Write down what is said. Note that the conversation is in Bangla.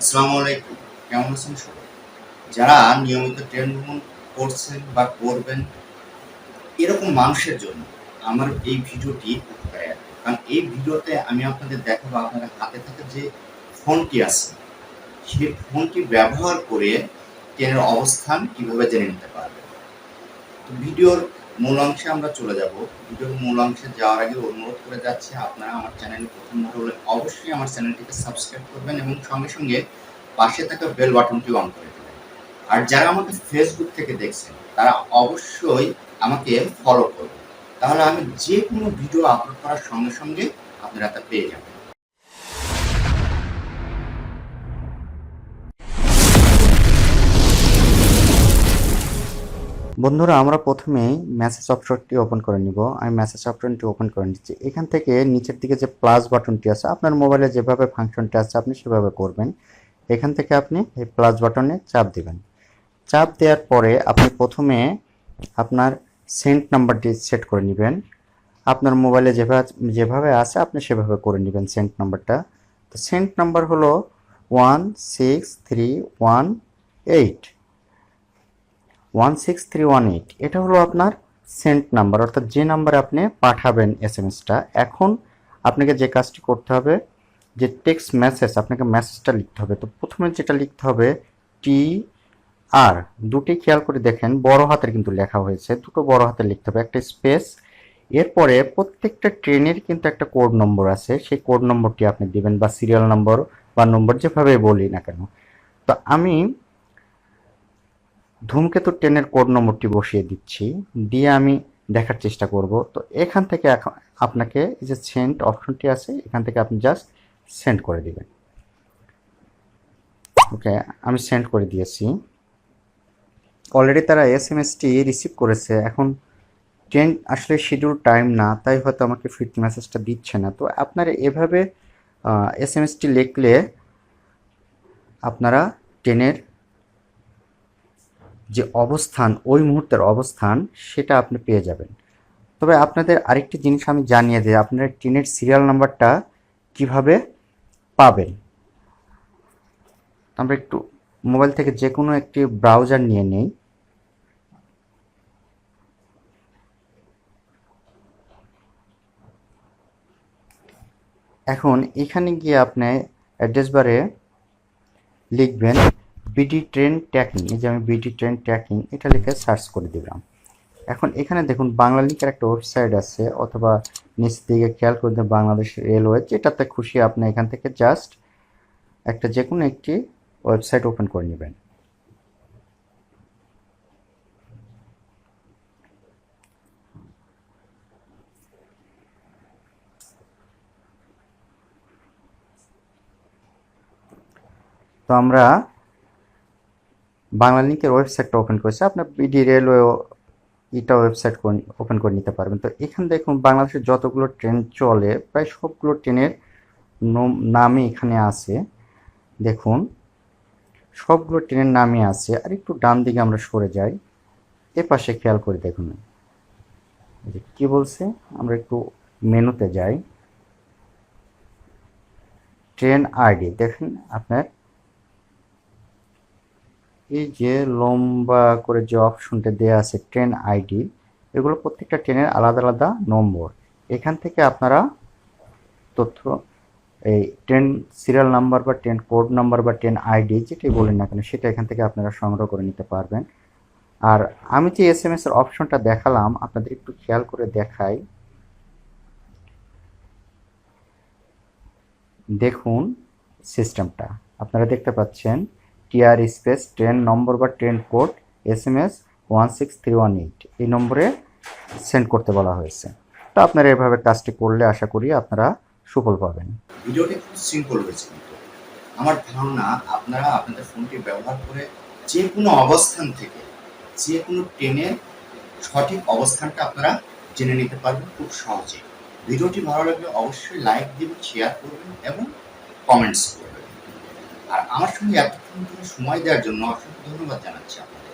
আসসালামু আলাইকুম। কেমন আছেন সবাই? যারা নিয়মিত ট্রেন ভ্রমণ করছেন বা করবেন, এরকম মানুষের জন্য আমার এই ভিডিওটি উপকারে আসবে। কারণ এই ভিডিওতে আমি আপনাদের দেখাবো আপনাদের হাতে থাকা যে ফোনটি আছে সেই ফোনটি ব্যবহার করে ট্রেনের অবস্থান কীভাবে জেনে নিতে পারবেন। তো ভিডিওর মূল অংশে আমরা চলে যাব। ভিডিওর মূল অংশে যাওয়ার আগে অনুরোধ করে যাচ্ছে, আপনারা আমার চ্যানেলে প্রথম হলে অবশ্যই আমার চ্যানেলটিকে সাবস্ক্রাইব করবেন এবং সঙ্গে সঙ্গে পাশে থাকা বেল বাটনটি অন করে দেবেন। আর যারা আমাকে ফেসবুক থেকে দেখছেন, তারা অবশ্যই আমাকে ফলো করবেন। তাহলে আমি যে কোনো ভিডিও আপলোড করার সঙ্গে সঙ্গে আপনারা তা পেয়ে যাবেন। বন্ধুরা, আমরা প্রথমে মেসেজ অপশনটি ওপেন করে নিব। আমি মেসেজ অপশনটি ওপেন করে নিচ্ছি। এখান থেকে নিচের দিকে যে প্লাস বাটনটি আছে, আপনার মোবাইলে যেভাবে ফাংশনটি আছে, আপনি সেভাবে করবেন। এখান থেকে আপনি এই প্লাস বাটনে চাপ দিবেন। চাপ দেওয়ার পরে আপনি প্রথমে আপনার সেন্ট নাম্বারটি সেট করে নেবেন। আপনার মোবাইলে যেভাবে যেভাবে আছে, আপনি সেভাবে করে নেবেন সেন্ট নাম্বারটা তো সেন্ট নাম্বার হলো one six three one eight one six three one eight এটা হলো আপনার সেন্ট নাম্বার অর্থাৎ যে নাম্বারে আপনি পাঠাবেন এস এম এসটা এখন আপনাকে যে কাজটি করতে হবে, যে টেক্সট মেসেজ আপনাকে মেসেজটা লিখতে হবে। তো প্রথমে যেটা লিখতে হবে টি আর দুটি খেয়াল করে দেখেন, বড় হাতের কিন্তু লেখা হয়েছে, দুটো বড় হাতে লিখতে হবে, একটা স্পেস এরপরে প্রত্যেকটা ট্রেনের কিন্তু একটা কোড নম্বর আছে, সেই কোড নম্বরটি আপনি দিবেন, বা সিরিয়াল নম্বর বা নম্বর যেভাবে বলি না কেন। তো আমি ধূমকেতু ট্রেনের কোড নম্বরটি বসিয়ে দিচ্ছি। দিয়ে আমি দেখার চেষ্টা করব। তো এখান থেকে আপনাকে এই যে সেন্ট অপশনটি আছে, এখান থেকে আপনি জাস্ট সেন্ড করে দিবেন। ওকে, আমি সেন্ড করে দিয়েছি। অলরেডি তারা এস এম এসটি রিসিভ করেছে। এখন ট্রেন আসলে শিডিউল টাইম না, তাই হয়তো আমাকে ফিরতি মেসেজটা দিচ্ছে না। তো আপনারা এভাবে এস এম এসটি লিখলে আপনারা ট্রেনের যে অবস্থান, ওই মুহূর্তের অবস্থান, সেটা আপনি পেয়ে যাবেন। তবে আপনাদের আরেকটি জিনিস আমি জানিয়ে দিই, আপনারা ট্রেনের সিরিয়াল নাম্বারটা কীভাবে পাবেন? আমরা একটু মোবাইল থেকে যে কোনো একটি ব্রাউজার নিয়ে নেই। এখন এখানে গিয়ে আপনি অ্যাড্রেস বারে লিখবেন বিডি ট্রেন ট্র্যাকিং এই যে আমি বিডি ট্রেন ট্র্যাকিং এটা লিখে সার্চ করে দিলাম। এখন এখানে দেখুন, বাংলা লিখের একটা ওয়েবসাইট আছে, অথবা নিচ দিকে খেয়াল করে দেন, বাংলাদেশ রেলওয়ে যেটাতে খুশি আপনি এখান থেকে জাস্ট একটা যে কোনো একটি ওয়েবসাইট ওপেন করে নেবেন। তো আমরা বাংলা লিঙ্কের ওয়েবসাইটটা ওপেন করেছি। আপনার বিডি রেলওয়ে এটা ওয়েবসাইট ওপেন করে নিতে পারবেন। তো এখানে দেখুন, বাংলাদেশের যতগুলো ট্রেন চলে, প্রায় সবগুলো ট্রেনের নামই এখানে আছে। দেখুন, সবগুলো ট্রেনের নামই আছে। আর একটু ডান দিকে আমরা সরে যাই। এ পাশে খেয়াল করে দেখুন। কি বলছে? আমরা একটু মেনুতে যাই। ট্রেন আইডি দেখেন আপনার এই যে লম্বা করে যে অপশনটা দেওয়া আছে ট্রেন আইডি, এগুলো প্রত্যেকটা ট্রেনের আলাদা আলাদা নম্বর। এখান থেকে আপনারা তথ্য, এই ট্রেন সিরিয়াল নাম্বার বা ট্রেন কোড নাম্বার বা ট্রেন আইডি যেটাই বলেন না কেন, সেটা এখান থেকে আপনারা সংগ্রহ করে নিতে পারবেন। আর আমি যে এস এম এস এর অপশনটা দেখালাম, আপনাদের একটু খেয়াল করে দেখাই। দেখুন, সিস্টেমটা। আপনারা দেখতে পাচ্ছেন টিআর স্পেস ট্রেন নম্বর বা train code S M S one six three one eight এই নম্বরে সেন্ড করতে বলা হয়েছে। তো আপনারা এভাবে কাজটি করলে আশা করি আপনারা সুফল পাবেন। ভিডিওটি খুব সিম্পল হয়েছে আমার ধারণা, আপনারা আপনাদের ফোনটি ব্যবহার করে যে কোনো অবস্থান থেকে, যে কোনো ট্রেনের সঠিক অবস্থানটা আপনারা জেনে নিতে পারবেন খুব সহজে ভিডিওটি ভালো লাগলে অবশ্যই লাইক দিবেন শেয়ার করবেন এবং কমেন্টস করবেন। আর আমার সঙ্গে এতক্ষণ সময় দেওয়ার জন্য অসংখ্য ধন্যবাদ জানাচ্ছি আপনাকে